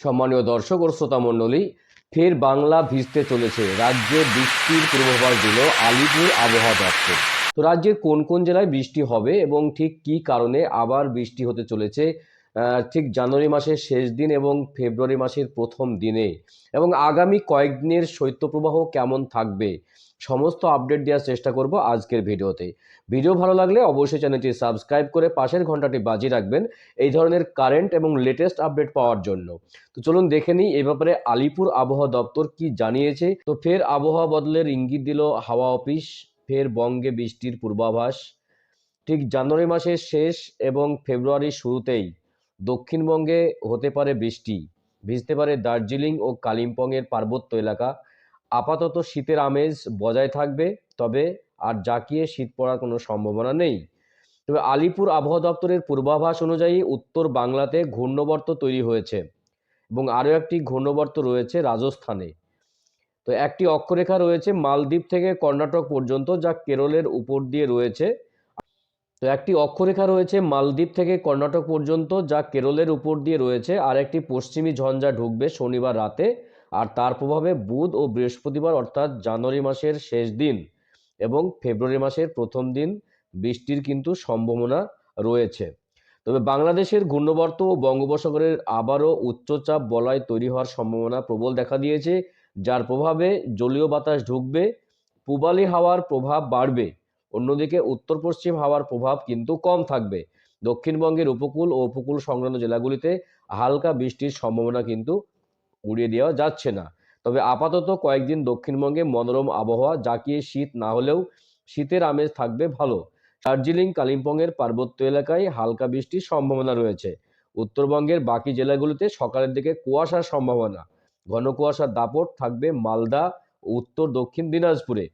সম্মানীয় দর্শক ও শ্রোতা মণ্ডলী, ফের বাংলা ভিজতে চলেছে। রাজ্যে বৃষ্টির পূর্বাভাস দিল আলিপুর আবহাওয়া দপ্তর। তো রাজ্যের কোন কোন জেলায় বৃষ্টি হবে এবং ঠিক কি কারণে আবার বৃষ্টি হতে চলেছে ঠিক জানুয়ারি মাসের শেষ দিন এবং ফেব্রুয়ারি মাসের প্রথম দিনে। এবং আগামী কয়েকদিনের শৈত্যপ্রবাহ কেমন থাকবে, সমস্ত আপডেট দেওয়ার চেষ্টা করব আজকের ভিডিওতে। ভিডিও ভালো লাগলে অবশ্যই চ্যানেলটি সাবস্ক্রাইব করে পাশের ঘন্টাটি বাজিয়ে রাখবেন এই ধরনের কারেন্ট এবং লেটেস্ট আপডেট পাওয়ার জন্য। তো চলুন দেখে নিই এই ব্যাপারে আলিপুর আবহাওয়া দপ্তর কি জানিয়েছে? তো ফের আবহাওয়া বদলের ইঙ্গিত দিল হাওয়া অফিস, ফের বঙ্গে বৃষ্টির পূর্বাভাস। ঠিক জানুয়ারি মাসের শেষ এবং ফেব্রুয়ারির শুরুতেই দক্ষিণবঙ্গে হতে পারে বৃষ্টি। ভিজতে পারে দার্জিলিং ও কালিম্পংয়ের পার্বত্য এলাকা। আপাতত শীতের আমেজ বজায় থাকবে, তবে আর জাকিয়ে শীত পড়ার কোনো সম্ভাবনা নেই। তবে আলিপুর আবহাওয়া দপ্তরের পূর্বাভাস অনুযায়ী উত্তর বাংলাতে ঘূর্ণবর্ত তৈরি হয়েছে এবং আরও একটি ঘূর্ণবর্ত রয়েছে রাজস্থানে। তো একটি অক্ষরেখা রয়েছে মালদ্বীপ থেকে কর্ণাটক পর্যন্ত, যা কেরলের উপর দিয়ে রয়েছে। তো একটি অক্ষরেখা রয়েছে মালদ্বীপ থেকে কর্ণাটক পর্যন্ত, যা কেরলের উপর দিয়ে রয়েছে। আর একটি পশ্চিমী ঝঞ্ঝা ঢুকবে শনিবার রাতে। আর তার প্রভাবে বুধ ও বৃহস্পতিবার, অর্থাৎ জানুয়ারি মাসের শেষ দিন এবং ফেব্রুয়ারি মাসের প্রথম দিন, বৃষ্টির কিন্তু সম্ভাবনা রয়েছে। তবে বাংলাদেশের ঘূর্ণবর্ত ও বঙ্গোপসাগরের আবারও উচ্চচাপ বলয় তৈরি হওয়ার সম্ভাবনা প্রবল দেখা দিয়েছে, যার প্রভাবে জলীয় বাতাস ঢুকবে, পূবালি হাওয়ার প্রভাব বাড়বে। অন্যদিকে উত্তর পশ্চিম হাওয়ার প্রভাব কিন্তু কম থাকবে। দক্ষিণবঙ্গের উপকূল ও উপকূল সংলগ্ন জেলাগুলিতে হালকা বৃষ্টির সম্ভাবনা কিন্তু উড়িয়ে দেওয়া যাচ্ছে না। তবে আপাতত কয়েকদিন দক্ষিণবঙ্গে মনোরম আবহাওয়া জাকিয়ে শীত না হলেও শীতের আমেজ থাকবে ভালো। দার্জিলিং, কালিম্পংয়ের পার্বত্য এলাকায় হালকা বৃষ্টির সম্ভাবনা রয়েছে। উত্তরবঙ্গের বাকি জেলাগুলিতে সকালের দিকে কুয়াশার সম্ভাবনা। ঘন কুয়াশার দাপট থাকবে মালদা উত্তর দক্ষিণ দিনাজপুরে।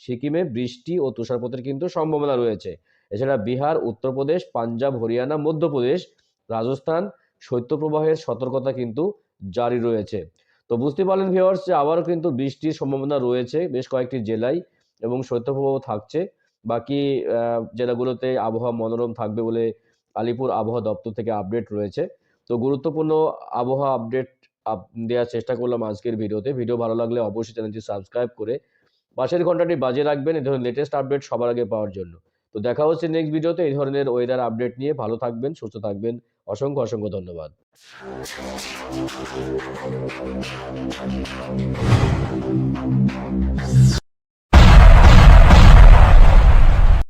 সিকিমে বৃষ্টি ও তুষারপাতের কিন্তু সম্ভাবনা রয়েছে। এছাড়া বিহার, উত্তরপ্রদেশ, পাঞ্জাব, হরিয়ানা, মধ্যপ্রদেশ, রাজস্থান শৈত্যপ্রবাহের সতর্কতা কিন্তু জারি রয়েছে। তো বুঝতে পারলেন ভিওয়ার্স যে আবারও কিন্তু বৃষ্টির সম্ভাবনা রয়েছে বেশ কয়েকটি জেলায় এবং শৈত্যপ্রবাহ থাকছে। বাকি জেলাগুলোতে আবহাওয়া মনোরম থাকবে বলে আলিপুর আবহাওয়া দপ্তর থেকে আপডেট রয়েছে। তো গুরুত্বপূর্ণ আবহাওয়া আপডেট দেওয়ার চেষ্টা করলাম আজকের ভিডিওতে। ভিডিও ভালো লাগলে অবশ্যই চ্যানেলটি সাবস্ক্রাইব করে পাশের ঘন্টাটি বাজে রাখবেন। এই ধরনের লেটেস্ট আপডেট সবার আগে পাওয়ার জন্য। তো দেখা হচ্ছে নেক্সট ভিডিওতে এই ধরনের ওয়েদার আপডেট নিয়ে ভালো থাকবেন, সুস্থ থাকবেন। অসংখ্য অসংখ্য ধন্যবাদ।